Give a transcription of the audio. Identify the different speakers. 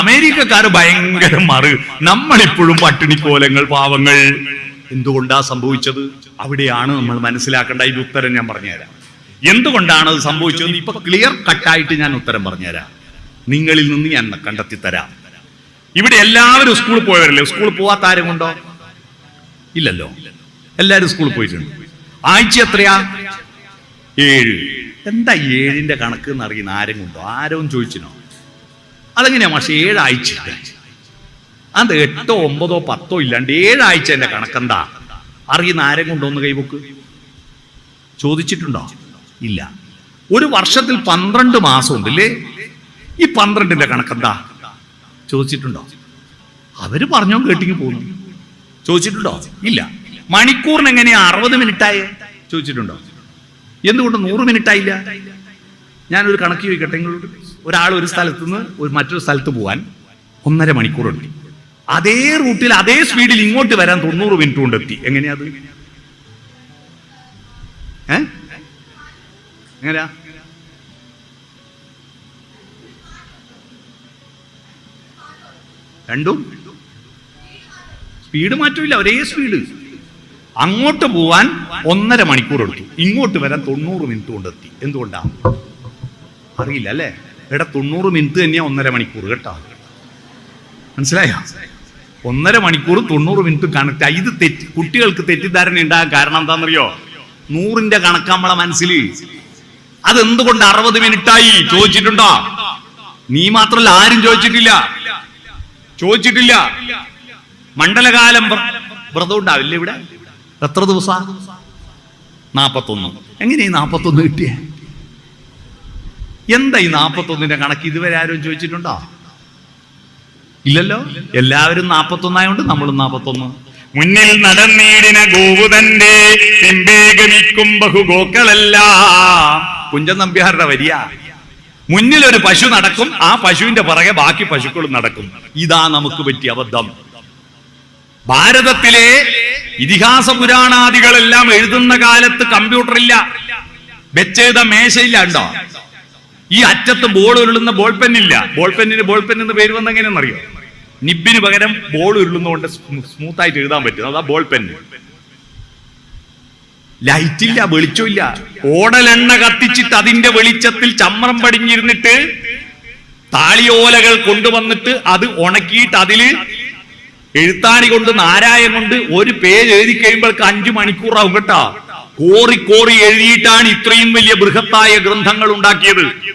Speaker 1: അമേരിക്കക്കാര് ഭയങ്കര മറ്. നമ്മളിപ്പോഴും പട്ടിണിക്കോലങ്ങൾ പാവങ്ങൾ. എന്തുകൊണ്ടാ സംഭവിച്ചത്? അവിടെയാണ് നമ്മൾ മനസ്സിലാക്കേണ്ട അതിന്റെ ഉത്തരം ഞാൻ പറഞ്ഞുതരാം. എന്തുകൊണ്ടാണ് അത് സംഭവിച്ചത്? ഇപ്പൊ ക്ലിയർ കട്ടായിട്ട് ഞാൻ ഉത്തരം പറഞ്ഞുതരാം. നിങ്ങളിൽ നിന്ന് ഞാൻ കണ്ടെത്തി തരാം ഇവിടെ എല്ലാവരും സ്കൂളിൽ പോയവരല്ലേ? സ്കൂളിൽ പോവാത്ത ആരും ഉണ്ടോ? ഇല്ലല്ലോ. എല്ലാവരും സ്കൂളിൽ പോയിട്ടുണ്ട്. ആഴ്ച എത്രയാ? ഏഴ്. എന്താ ഏഴിന്റെ കണക്ക് എന്ന് അറിയുന്ന ആരും ഉണ്ടോ? ആരും ചോദിച്ചിനോ അതെങ്ങനെയാ മാഷെ ഏഴാഴ്ച അത് എട്ടോ ഒമ്പതോ പത്തോ ഇല്ലാണ്ട് ഏഴാഴ്ച എന്റെ കണക്കെന്താ? അറിയുന്ന ആരും കൊണ്ടുവന്ന് കൈവക്ക്? ചോദിച്ചിട്ടുണ്ടോ? ഇല്ല. ഒരു വർഷത്തിൽ പന്ത്രണ്ട് മാസം ഉണ്ടല്ലേ ഈ പന്ത്രണ്ടിന്റെ കണക്കെന്താ? ചോദിച്ചിട്ടുണ്ടോ? അവർ പറഞ്ഞോ കേട്ടിങ്ങി പോകുന്നു. ചോദിച്ചിട്ടുണ്ടോ? ഇല്ല. മണിക്കൂറിന് എങ്ങനെയാ അറുപത് മിനിറ്റായേ? ചോദിച്ചിട്ടുണ്ടോ? എന്തുകൊണ്ട് നൂറ് മിനിറ്റ് ആയില്ല ഞാനൊരു കണക്ക് ചോദിക്കട്ടെ നിങ്ങളോട്? ഒരാൾ ഒരു സ്ഥലത്തു നിന്ന് ഒരു മറ്റൊരു സ്ഥലത്ത് പോകാൻ ഒന്നര മണിക്കൂറുണ്ട്. അതേ റൂട്ടിൽ അതേ സ്പീഡിൽ ഇങ്ങോട്ട് വരാൻ തൊണ്ണൂറ് മിനിറ്റ് കൊണ്ട് എത്തി. എങ്ങനെയാത് എങ്ങനെയാ? രണ്ടും? സ്പീഡ് മാറ്റമില്ല ഒരേ സ്പീഡ് അങ്ങോട്ട് പോവാൻ ഒന്നര മണിക്കൂർ എടുത്തു. ഇങ്ങോട്ട് വരാൻ തൊണ്ണൂറ് മിനിറ്റ് കൊണ്ട് എത്തി. എന്തുകൊണ്ടാ? അറിയില്ല അല്ലേ? എടാ തൊണ്ണൂറ് മിനിറ്റ് തന്നെയാ ഒന്നര മണിക്കൂർ കേട്ടോ. മനസ്സിലായോ? ഒന്നര മണിക്കൂർ തൊണ്ണൂറ് മിനിറ്റ് കണക്ട് ഇത് തെറ്റ് കുട്ടികൾക്ക് തെറ്റിദ്ധാരണ ഉണ്ടാകാൻ കാരണം എന്താണെന്നറിയോ? നൂറിന്റെ കണക്ക് നമ്മളെ മനസ്സിൽ അതെന്തുകൊണ്ട് അറുപത് മിനിറ്റായി ചോദിച്ചിട്ടുണ്ടോ? നീ മാത്രല്ല ആരും ചോദിച്ചിട്ടില്ല. ചോദിച്ചിട്ടില്ല. മണ്ഡലകാലം വ്ര- വ്രതം ഉണ്ടാവില്ലേ ഇവിടെ? എത്ര ദിവസ? നാപ്പത്തൊന്ന്. എങ്ങനെയാ നാപ്പത്തൊന്ന് കിട്ടിയേ? എന്താ ഈ നാപ്പത്തൊന്നിന്റെ കണക്ക് ഇതുവരെ ആരും ചോദിച്ചിട്ടുണ്ടോ? ഇല്ലല്ലോ? എല്ലാവരും നാപ്പത്തൊന്നായോണ്ട് നമ്മളും നാപ്പത്തൊന്ന്. മുന്നിൽ നടന്നീടിന ഗോവുതന്റെ പിമ്പേ ഗമിക്കും ബഹുഗോക്കളെല്ലാം. കുഞ്ചൻ നമ്പ്യാരുടെ വരിയ. മുന്നിൽ ഒരു പശു നടക്കും ആ പശുവിന്റെ പുറകെ ബാക്കി പശുക്കളും നടക്കും. ഇതാ നമുക്ക് പറ്റിയ അബദ്ധം. ഭാരതത്തിലെ ഇതിഹാസ പുരാണാദികളെല്ലാം എഴുതുന്ന കാലത്ത് കമ്പ്യൂട്ടർ ഇല്ല വെച്ചെഴുത മേശയില്ല ഉണ്ടോ ഈ അറ്റത്ത് ബോൾ ഉരുളുന്ന ബോൾ പെന്നില്ല ബോൾ പെന്നിന് ബോൾ പെൻ എന്ന് പേര് വന്ന എങ്ങനെയെന്നറിയോ നിബിന് പകരം ബോൾ ഉരുളുന്നതുകൊണ്ട് സ്മൂത്ത് ആയിട്ട് എഴുതാൻ പറ്റും. അതാ ബോൾ പെൻ ലൈറ്റ് ഇല്ല വെളിച്ചമില്ല ഓടലെണ്ണ കത്തിച്ചിട്ട് അതിന്റെ വെളിച്ചത്തിൽ ചമ്രം പടിഞ്ഞിരുന്നിട്ട് താളിയോലകൾ കൊണ്ടുവന്നിട്ട് അത് ഉണക്കിയിട്ട് അതിൽ എഴുത്താണി കൊണ്ട് നാരായം കൊണ്ട് ഒരു പേജ് എഴുതി കഴിയുമ്പോഴേക്ക് അഞ്ചു മണിക്കൂറാവും കേട്ടാ. കോറി കോറി എഴുതിയിട്ടാണ് ഇത്രയും വലിയ ബൃഹത്തായ ഗ്രന്ഥങ്ങൾ ഉണ്ടാക്കിയത്.